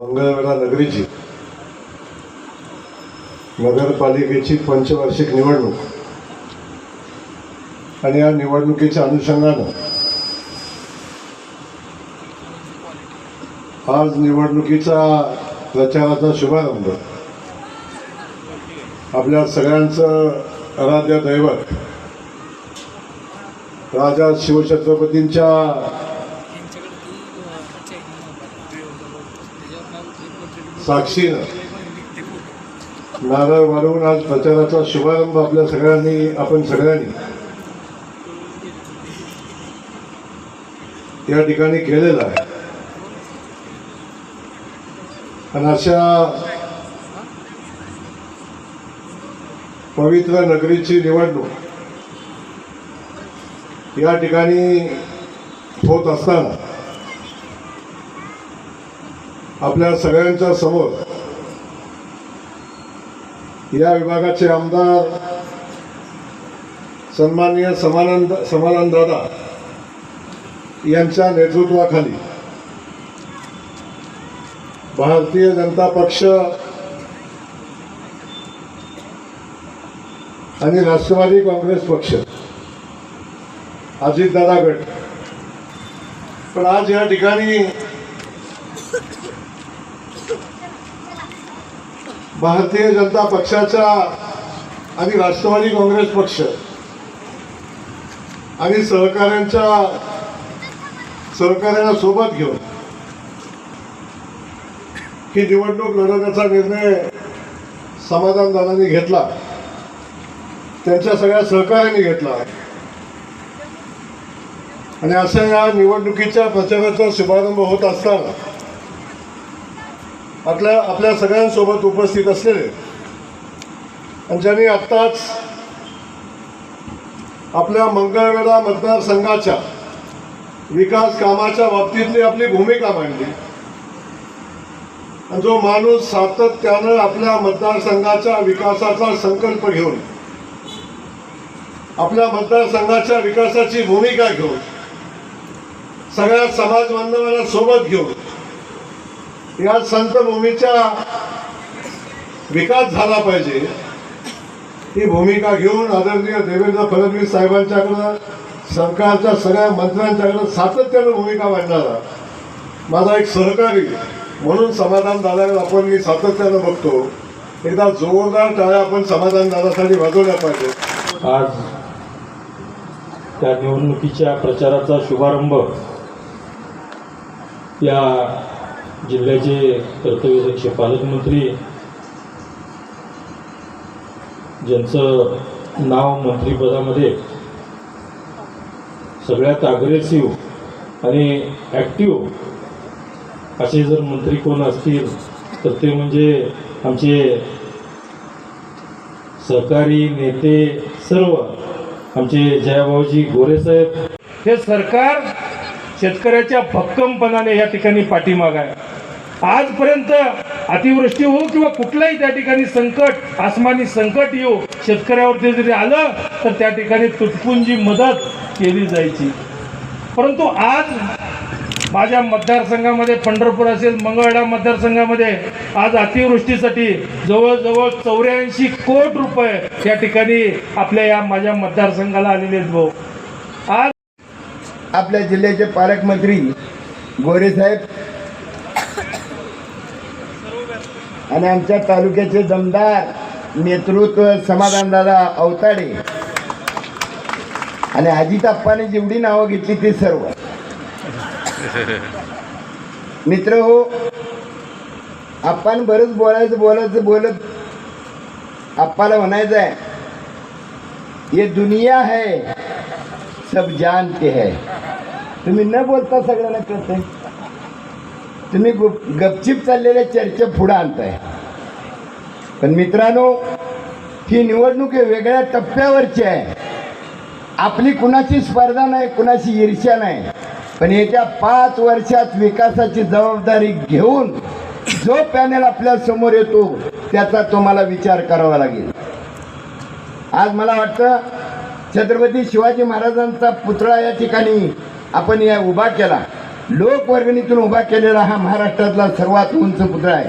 मंगळवेढा नगरीची नगरपालिकेची पंचवार्षिक निवडणूक. आणि या निवडणुकीच्या अनुषंगानं आज निवडणुकीचा प्रचाराचा शुभारंभ. आपल्या सगळ्यांचं आराध्य दैवत राजा शिवछत्रपतींच्या साक्षीनं नारळ वाढवून आज प्रचाराचा शुभारंभ आपल्या सगळ्यांनी आपण सगळ्यांनी या ठिकाणी केलेला आहे. आणि अशा पवित्र नगरीची निवडणूक या ठिकाणी होत असताना आपल्या सगळ्यांच्या समोर. या विभागाचे आमदार सन्माननीय समानंद समानंद दादा यांच्या नेतृत्वाखाली भारतीय जनता पक्ष आणि राष्ट्रवादी काँग्रेस पक्ष अजितदादा गट. पण आज या ठिकाणी भारतीय जनता पक्षाचा आणि राष्ट्रवादी काँग्रेस पक्ष आणि सहकाऱ्यांच्या सहकाऱ्यांना सोबत घेऊन ही निवडणूक लढवण्याचा निर्णय समाधानदारांनी घेतला. त्यांच्या सगळ्या सहकार्याने घेतला. आणि अशा या निवडणुकीच्या प्रचाराचा शुभारंभ होत असताना आपल्या आपल्या सगळ्यांसोबत उपस्थित असलेले. आणि ज्यांनी आत्ताच आपल्या मंगळवेढा मतदारसंघाच्या विकास कामाच्या बाबतीतली आपली भूमिका मांडली. आणि जो माणूस सातत्यानं आपल्या मतदारसंघाच्या विकासाचा संकल्प घेऊन आपल्या मतदारसंघाच्या विकासाची भूमिका घेऊन सगळ्या समाज बांधवांना सोबत घेऊन या संतभूमीचा विकास झाला पाहिजे. ही भूमिका घेऊन आदरणीय देवेंद्र फडणवीस साहेबांच्याकडं सरकारच्या सगळ्या मंत्र्यांच्याकडं सातत्यानं भूमिका मांडणारा माझा एक सहकारी म्हणून समाधान दादाकडे आपण मी सातत्यानं बघतो. एकदा जोरदार टाळ्या आपण समाधान दादासाठी वाजवल्या पाहिजे आज त्या निवडणुकीच्या प्रचाराचा शुभारंभ या जिल्ह्याचे कर्तव्यदक्ष पालकमंत्री ज्यांचं नाव मंत्रिपदामध्ये सगळ्यात अग्रेसिव्ह आणि ॲक्टिव्ह असे जर मंत्री कोण असतील तर ते म्हणजे आमचे सहकारी नेते सर्व आमचे जयाभाऊजी गोरेसाहेब हे सरकार शेतकऱ्याच्या भक्कमपणाने या ठिकाणी पाठीमाग आहे. आजपर्यंत अतिवृष्टी हो किंवा कुठलंही त्या ठिकाणी संकट आसमानी संकट येऊ शेतकऱ्यावरती जरी आलं तर त्या ठिकाणी तुटपुंजी मदत केली जायची. परंतु आज माझ्या मतदारसंघामध्ये पंढरपूर असेल मंगळवेढा मतदारसंघामध्ये आज अतिवृष्टीसाठी जवळजवळ चौऱ्याऐंशी कोट रुपये या ठिकाणी आपल्या या माझ्या मतदारसंघाला आलेले आहेत भाऊ. आज आपल्या जिल्ह्याचे पालकमंत्री गोरेसाहेब आणि आमच्या तालुक्याचे दमदार नेतृत्व समाधानदादा अवताडे. आणि अजिताप्पाने जेवढी नावं घेतली ती सर्व. मित्र हो आपण बरंच बोलायचं बोलायचं बोलत आप्पाला म्हणायचं आहे ये दुनिया है सब जानते है. तुम्ही न बोलता सगळ्यांना कळतंय. तुम्ही गुप गपचिप चाललेल्या चर्चा पुढं आणताय. पण मित्रांनो ही निवडणूक हे वेगळ्या टप्प्यावरची आहे. आपली कुणाची स्पर्धा नाही कुणाची ईर्ष्या नाही. पण येत्या पाच वर्षात विकासाची जबाबदारी घेऊन जो पॅनल आपल्यासमोर येतो त्याचा तुम्हाला विचार करावा लागेल. आज मला वाटतं छत्रपती शिवाजी महाराजांचा पुतळा या ठिकाणी आपण या उभा केला. लोकवर्गणीतून उभा केलेला हा महाराष्ट्रातला सर्वात उंच पुतळा आहे.